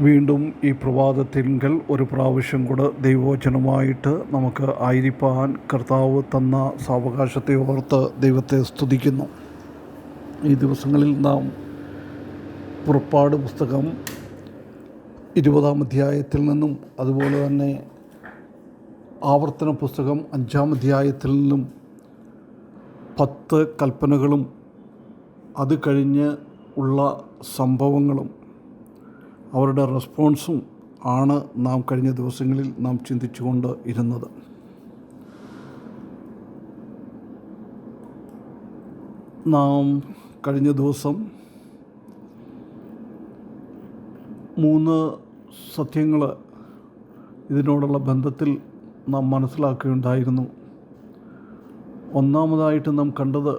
വീണ്ടും ഈ പ്രഭാതത്തിങ്കൽ ഒരു പ്രാവശ്യം കൂടെ ദൈവവചനമായിട്ട് നമുക്ക് ആയിരിപ്പാൻ കർത്താവ് തന്ന സാവകാശത്തെ ഓർത്ത് ദൈവത്തെ സ്തുതിക്കുന്നു. ഈ ദിവസങ്ങളിൽ നാം പുറപ്പാട് പുസ്തകം ഇരുപതാം അധ്യായത്തിൽ നിന്നും അതുപോലെ തന്നെ ആവർത്തന പുസ്തകം അഞ്ചാം അധ്യായത്തിൽ നിന്നും പത്ത് കൽപ്പനകളും അത് കഴിഞ്ഞ് ഉള്ള സംഭവങ്ങളും അവരുടെ റെസ്പോൺസും ആണ് നാം കഴിഞ്ഞ ദിവസങ്ങളിൽ നാം ചിന്തിച്ചുകൊണ്ട് ഇരുന്നത്. നാം കഴിഞ്ഞ ദിവസം മൂന്ന് സത്യങ്ങൾ ഇതിനോടുള്ള ബന്ധത്തിൽ നാം മനസ്സിലാക്കുകയുണ്ടായിരുന്നു. ഒന്നാമതായിട്ട് നാം കണ്ടത്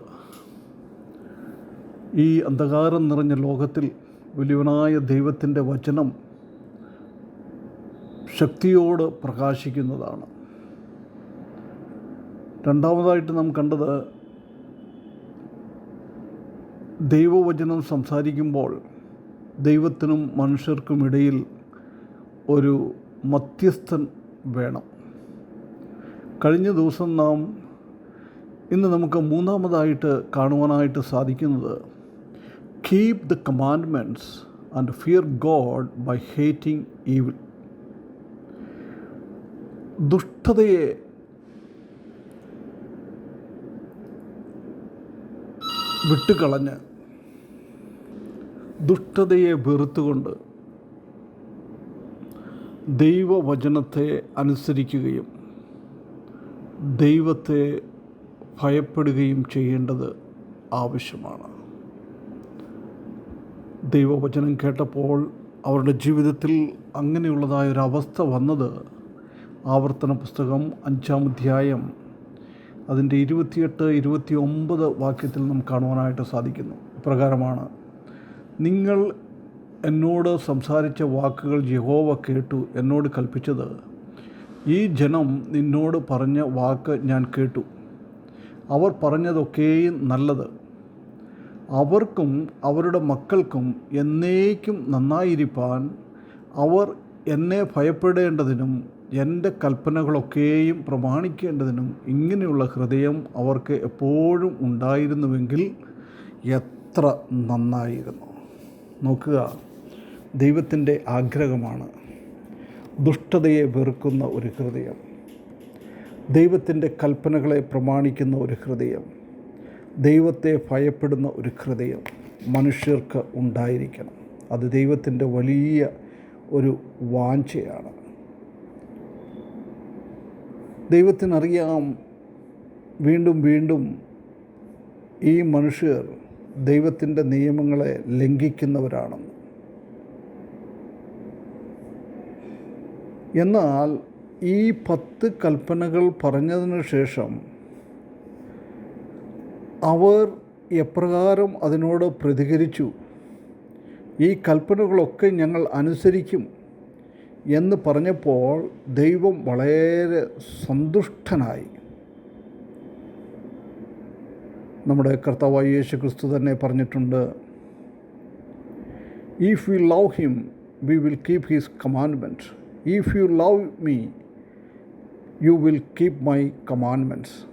ഈ അന്ധകാരം നിറഞ്ഞ ലോകത്തിൽ വലിയവനായ ദൈവത്തിന്റെ വചനം ശക്തിയോട് പ്രകാശിക്കുന്നതാണ്. രണ്ടാമതായിട്ട് നാം കണ്ടത് ദൈവവചനം സംസാരിക്കുമ്പോൾ ദൈവത്തിനും മനുഷ്യർക്കും ഇടയിൽ ഒരു മധ്യസ്ഥൻ വേണം. കഴിഞ്ഞ ദിവസം നാം ഇന്ന് നമുക്ക് മൂന്നാമതായിട്ട് കാണുവാനായിട്ട് സാധിക്കുന്നത് keep the commandments and fear God by hating evil ദുഷ്ടതയെ വിട്ടുകളഞ്ഞ് ദുഷ്ടതയെ വെറുത്തുകൊണ്ട് ദൈവവചനത്തെ അനുസരിക്കുകയും ദൈവത്തെ ഭയപ്പെടുകയും ചെയ്യേണ്ടത് ആവശ്യമാണ്. ദൈവവചനം കേട്ടപ്പോൾ അവരുടെ ജീവിതത്തിൽ അങ്ങനെയുള്ളതായ അവസ്ഥ വന്നത് ആവർത്തന പുസ്തകം അഞ്ചാം അധ്യായം അതിന്റെ ഇരുപത്തിയെട്ട് ഇരുപത്തി ഒമ്പത് വാക്യത്തിൽ നാം കാണുവാനായിട്ട് സാധിക്കുന്നു. ഇപ്രകാരമാണ് നിങ്ങൾ എന്നോട് സംസാരിച്ച വാക്കുകൾ യഹോവ കേട്ടു എന്നോട് കൽപ്പിച്ചത് ഈ ജനം നിന്നോട് പറഞ്ഞ വാക്ക് ഞാൻ കേട്ടു. അവർ പറഞ്ഞതൊക്കെയും നല്ലത്. അവർക്കും അവരുടെ മക്കൾക്കും എന്നേക്കും നന്നായിരിക്കാൻ അവർ എന്നെ ഭയപ്പെടേണ്ടതിനും എന്റെ കൽപ്പനകളൊക്കെയും പ്രമാണിക്കേണ്ടതിനും ഇങ്ങനെയുള്ള ഹൃദയം അവർക്ക് എപ്പോഴും ഉണ്ടായിരുന്നുവെങ്കിൽ എത്ര നന്നായിരുന്നു. നോക്കുക ദൈവത്തിന്റെ ആഗ്രഹമാണ് ദുഷ്ടതയെ വെറുക്കുന്ന ഒരു ഹൃദയം. ദൈവത്തിന്റെ കൽപ്പനകളെ പ്രമാണിക്കുന്ന ഒരു ഹൃദയം. ദൈവത്തെ ഭയപ്പെടുന്ന ഒരു ഹൃദയം മനുഷ്യർക്ക് ഉണ്ടായിരിക്കണം. അത് ദൈവത്തിന്റെ വലിയ ഒരു വാഞ്ചയാണ്. ദൈവത്തിനറിയാം വീണ്ടും വീണ്ടും ഈ മനുഷ്യർ ദൈവത്തിന്റെ നിയമങ്ങളെ ലംഘിക്കുന്നവരാണെന്ന്. എന്നാൽ ഈ പത്ത് കൽപ്പനകൾ പറഞ്ഞതിന് ശേഷം അവർ എപ്രകാരം അതിനോട് പ്രതികരിച്ചു? ഈ കൽപ്പനകളൊക്കെ ഞങ്ങൾ അനുസരിക്കും എന്ന് പറഞ്ഞപ്പോൾ ദൈവം വളരെ സന്തുഷ്ടനായി. നമ്മുടെ കർത്താവായ യേശു ക്രിസ്തു തന്നെ പറഞ്ഞിട്ടുണ്ട് if you love him we will keep his commandment if you love me you will keep my commandments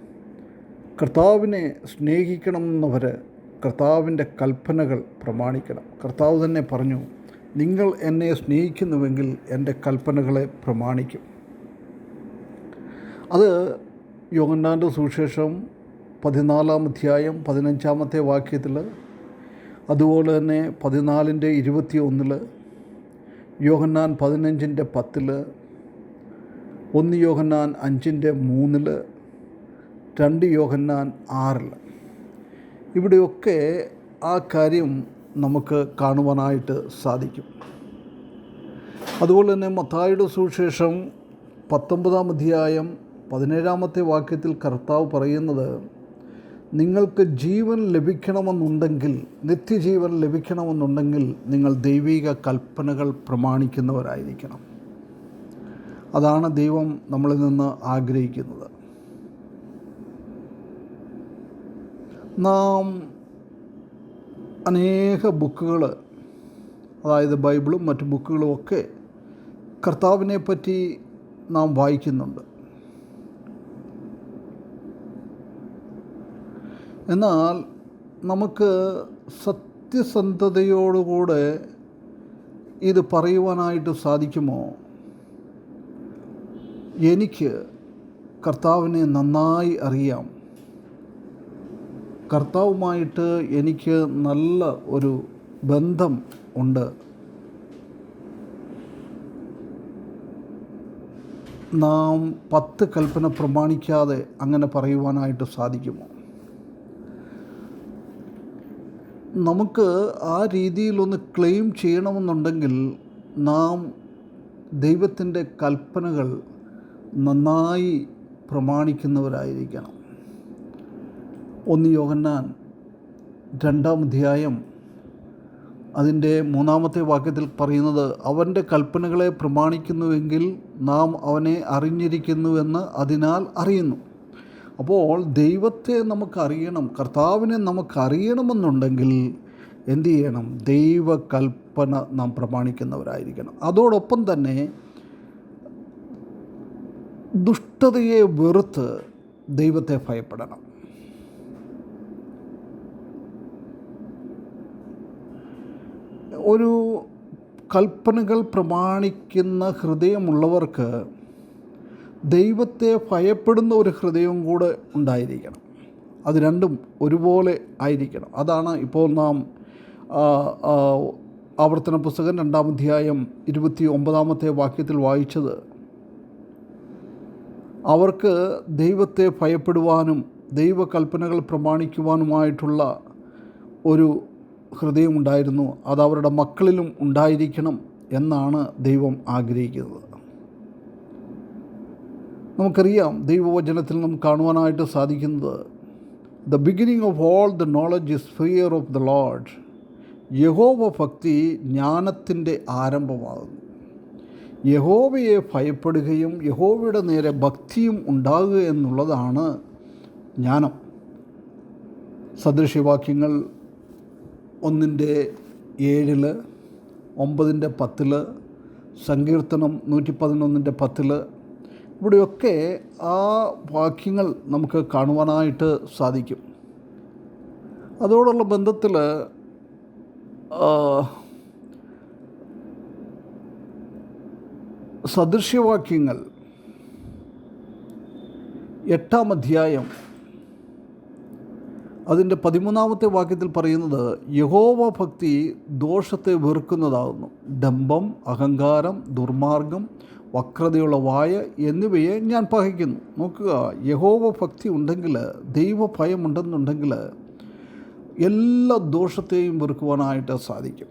കർത്താവിനെ സ്നേഹിക്കണമെന്നവർ കർത്താവിന്റെ കൽപ്പനകൾ പ്രമാണിക്കണം. കർത്താവ് തന്നെ പറഞ്ഞു നിങ്ങൾ എന്നെ സ്നേഹിക്കുന്നുവെങ്കിൽ എന്റെ കൽപ്പനകളെ പ്രമാണിക്കും. അത് യോഗന്നാന്റെ സുവിശേഷം പതിനാലാം അധ്യായം പതിനഞ്ചാമത്തെ വാക്യത്തിൽ അതുപോലെ തന്നെ പതിനാലിന്റെ ഇരുപത്തി ഒന്നിൽ യോഹന്നാൻ പതിനഞ്ചിന്റെ പത്തിൽ ഒന്ന് യോഹന്നാൻ അഞ്ചിന്റെ മൂന്നിൽ രണ്ട് യോഹന്നാൻ ആറിൽ ഇവിടെയൊക്കെ ആ കാര്യം നമുക്ക് കാണുവാനായിട്ട് സാധിക്കും. അതുപോലെ തന്നെ മത്തായുടെ സുവിശേഷം പത്തൊമ്പതാം അധ്യായം പതിനേഴാമത്തെ വാക്യത്തിൽ കർത്താവ് പറയുന്നത് നിങ്ങൾക്ക് ജീവൻ ലഭിക്കണമെന്നുണ്ടെങ്കിൽ നിത്യജീവൻ ലഭിക്കണമെന്നുണ്ടെങ്കിൽ നിങ്ങൾ ദൈവിക കൽപ്പനകൾ പ്രമാണിക്കുന്നവരായിരിക്കണം. അതാണ് ദൈവം നമ്മളിൽ നിന്ന് ആഗ്രഹിക്കുന്നത്. നാം അനേക ബുക്കുകൾ അതായത് ബൈബിളും മറ്റ് ബുക്കുകളും ഒക്കെ കർത്താവിനെ പറ്റി നാം വായിക്കുന്നുണ്ട്. എന്നാൽ നമുക്ക് സത്യസന്ധതയോടുകൂടെ ഇത് പറയുവാനായിട്ട് സാധിക്കുമോ? എനിക്ക് കർത്താവിനെ നന്നായി അറിയാം. കർത്താവുമായിട്ട് എനിക്ക് നല്ല ഒരു ബന്ധം ഉണ്ട്. നാം പത്ത് കൽപ്പന പ്രമാണിക്കാതെ അങ്ങനെ പറയുവാനായിട്ട് സാധിക്കുമോ? നമുക്ക് ആ രീതിയിലൊന്ന് ക്ലെയിം ചെയ്യണമെന്നുണ്ടെങ്കിൽ നാം ദൈവത്തിന്റെ കൽപ്പനകൾ നന്നായി പ്രമാണിക്കുന്നവരായിരിക്കണം. ഒന്ന് യോഹന്നാൻ രണ്ടാം അധ്യായം. അതിന്റെ മൂന്നാമത്തെ വാക്യത്തിൽ പറയുന്നത് അവന്റെ കൽപ്പനകളെ പ്രമാണിക്കുന്നുവെങ്കിൽ നാം അവനെ അറിഞ്ഞിരിക്കുന്നുവെന്ന് അതിനാൽ അറിയുന്നു. അപ്പോൾ ദൈവത്തെ നമുക്കറിയണം കർത്താവിനെ നമുക്കറിയണമെന്നുണ്ടെങ്കിൽ എന്തു ചെയ്യണം? ദൈവകൽപ്പന നാം പ്രമാണിക്കുന്നവരായിരിക്കണം. അതോടൊപ്പം തന്നെ ദുഷ്ടതയെ വെറുത്ത് ദൈവത്തെ ഭയപ്പെടണം. ഒരു കൽപ്പനകൾ പ്രമാണിക്കുന്ന ഹൃദയമുള്ളവർക്ക് ദൈവത്തെ ഭയപ്പെടുന്ന ഒരു ഹൃദയവും കൂടെ ഉണ്ടായിരിക്കണം. അത് രണ്ടും ഒരുപോലെ ആയിരിക്കണം. അതാണ് ഇപ്പോൾ നാം ആവർത്തന പുസ്തകം രണ്ടാം അധ്യായം ഇരുപത്തി ഒമ്പതാമത്തെ വാക്യത്തിൽ വായിച്ചത്. അവർക്ക് ദൈവത്തെ ഭയപ്പെടുവാനും ദൈവകൽപ്പനകൾ പ്രമാണിക്കുവാനുമായിട്ടുള്ള ഒരു ഹൃദയമുണ്ടായിരുന്നു അത് അവരുടെ മക്കളിലും ഉണ്ടായിരിക്കണം എന്നാണ് ദൈവം ആഗ്രഹിക്കുന്നത്. നമുക്കറിയാം ദൈവവചനത്തിൽ നമുക്ക് കാണുവാനായിട്ട് സാധിക്കുന്നത് the beginning of all the knowledge is fear of the lord യഹോവ ഭക്തി ജ്ഞാനത്തിന്റെ ആരംഭമാകുന്നു. യഹോവയെ ഭയപ്പെടുകയും യഹോവയുടെ നേരെ ഭക്തിയും ഉണ്ടാകുക എന്നുള്ളതാണ് ജ്ഞാനം. സദൃശ്യവാക്യങ്ങൾ ഒന്നിന്റെ ഏഴിൽ ഒമ്പതിന്റെ പത്തിൽ സങ്കീർത്തനം നൂറ്റി പതിനൊന്നിന്റെ പത്തിൽ. ഇവിടെയൊക്കെ ആ വാക്യങ്ങൾ നമുക്ക് കാണുവാനായിട്ട് സാധിക്കും. അതോടുള്ള ബന്ധത്തിൽ സദൃശ്യവാക്യങ്ങൾ എട്ടാം അധ്യായം അതിന്റെ പതിമൂന്നാമത്തെ വാക്യത്തിൽ പറയുന്നത് യഹോവ ഭക്തി ദോഷത്തെ വെറുക്കുന്നതാകുന്നു. ഡംബം അഹങ്കാരം ദുർമാർഗം വക്രതയുള്ള വായ എന്നിവയെ ഞാൻ പകയ്ക്കുന്നു. നോക്കുക യഹോവ ഭക്തി ഉണ്ടെങ്കിൽ ദൈവഭയമുണ്ടെന്നുണ്ടെങ്കിൽ എല്ലാ ദോഷത്തെയും വെറുക്കുവാനായിട്ട് സാധിക്കും.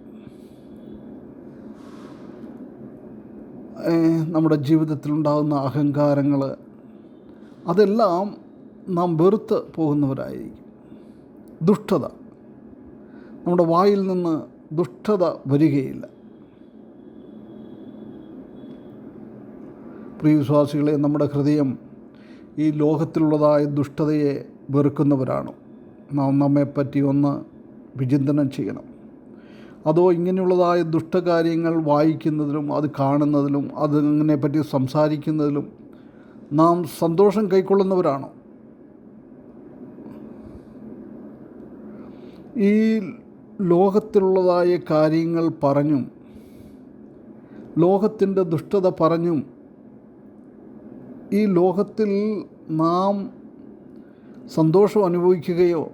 നമ്മുടെ ജീവിതത്തിലുണ്ടാകുന്ന അഹങ്കാരങ്ങൾ അതെല്ലാം നാം വെറുത്ത് പോകുന്നവരായിരിക്കും. ദുഷ്ടത. നമ്മുടെ വായിൽ നിന്ന് ദുഷ്ടത വരികയില്ല. പ്രിയവിശ്വാസികളെ നമ്മുടെ ഹൃദയം ഈ ലോകത്തിലുള്ളതായ ദുഷ്ടതയെ വെറുക്കുന്നവരാണ്. നാം നമ്മെപ്പറ്റി ഒന്ന് വിചിന്തനം ചെയ്യണം. അതോ ഇങ്ങനെയുള്ളതായ ദുഷ്ടകാര്യങ്ങൾ വായിക്കുന്നതിലും അത് കാണുന്നതിലും അതിനെപ്പറ്റി സംസാരിക്കുന്നതിലും നാം സന്തോഷം കൈക്കൊള്ളുന്നവരാണോ? ഈ ലോകത്തിലുള്ളതായ കാര്യങ്ങൾ പറഞ്ഞും ലോകത്തിന്റെ ദുഷ്ടത പറഞ്ഞും ഈ ലോകത്തിൽ നാം സന്തോഷം അനുഭവിക്കുകയോ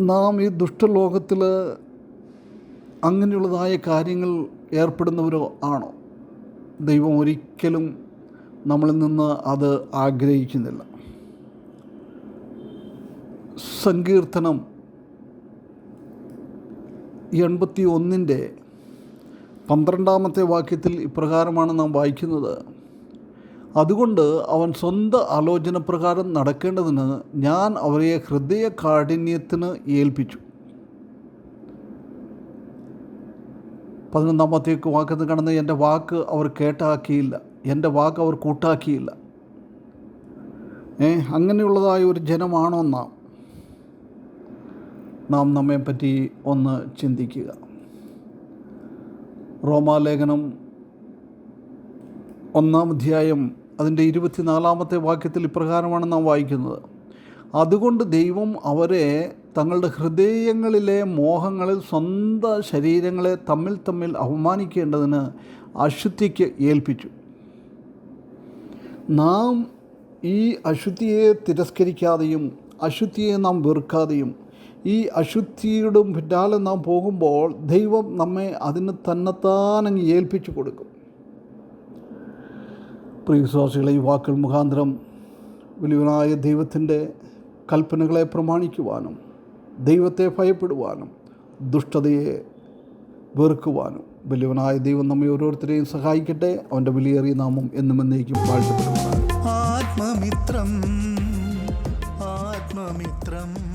നാം ഈ ദുഷ്ടലോകത്തിൽ അങ്ങനെയുള്ളതായ കാര്യങ്ങൾ ഏർപ്പെടുന്നവരോ ആണോ? ദൈവം ഒരിക്കലും നമ്മളിൽ നിന്ന് അത് ആഗ്രഹിക്കുന്നില്ല. സങ്കീർത്തനം എൺപത്തി ഒന്നിന്റെ പന്ത്രണ്ടാമത്തെ വാക്യത്തിൽ ഇപ്രകാരമാണ് നാം വായിക്കുന്നത്. അതുകൊണ്ട് അവൻ സ്വന്തം ആലോചന പ്രകാരം നടക്കേണ്ടതിന് ഞാൻ അവരെ ഹൃദയ കാഠിന്യത്തിന് ഏൽപ്പിച്ചു. പതിനൊന്നാമത്തേക്ക് വാക്കത്ത് കടന്ന് എന്റെ വാക്ക് അവർ കേട്ടാക്കിയില്ല. എന്റെ വാക്ക് അവർ കൂട്ടാക്കിയില്ല. ഏ അങ്ങനെയുള്ളതായ ഒരു ജനമാണോ നാം? നാം നമ്മെപ്പറ്റി ഒന്ന് ചിന്തിക്കുക. റോമാലേഖനം ഒന്നാം അധ്യായം അതിന്റെ ഇരുപത്തിനാലാമത്തെ വാക്യത്തിൽ ഇപ്രകാരമാണ് നാം വായിക്കുന്നത്. അതുകൊണ്ട് ദൈവം അവരെ തങ്ങളുടെ ഹൃദയങ്ങളിലെ മോഹങ്ങളിൽ സ്വന്തം ശരീരങ്ങളെ തമ്മിൽ തമ്മിൽ അവമാനിക്കേണ്ടതിന് അശുദ്ധിക്ക് ഏൽപ്പിച്ചു. നാം ഈ അശുദ്ധിയെ തിരസ്കരിക്കാതെയും അശുദ്ധിയെ നാം വെറുക്കാതെയും ഈ അശുദ്ധിയുടെ പിന്നാലെ നാം പോകുമ്പോൾ ദൈവം നമ്മെ അതിന് തന്നെത്താനങ്ങ് ഏൽപ്പിച്ചു കൊടുക്കും. പ്രിയവിശ്വാസികളെ ഈ വാക്കുകൾ മുഖാന്തരം വലിയവനായ ദൈവത്തിന്റെ കൽപ്പനകളെ പ്രമാണിക്കുവാനും ദൈവത്തെ ഭയപ്പെടുവാനും ദുഷ്ടതയെ വെറുക്കുവാനും വലിയവനായ ദൈവം നമ്മെ ഓരോരുത്തരെയും സഹായിക്കട്ടെ. അവന്റെ വിലയേറിയ നാമം എന്നും എന്നേക്കും ആത്മമിത്രം ആത്മമിത്രം.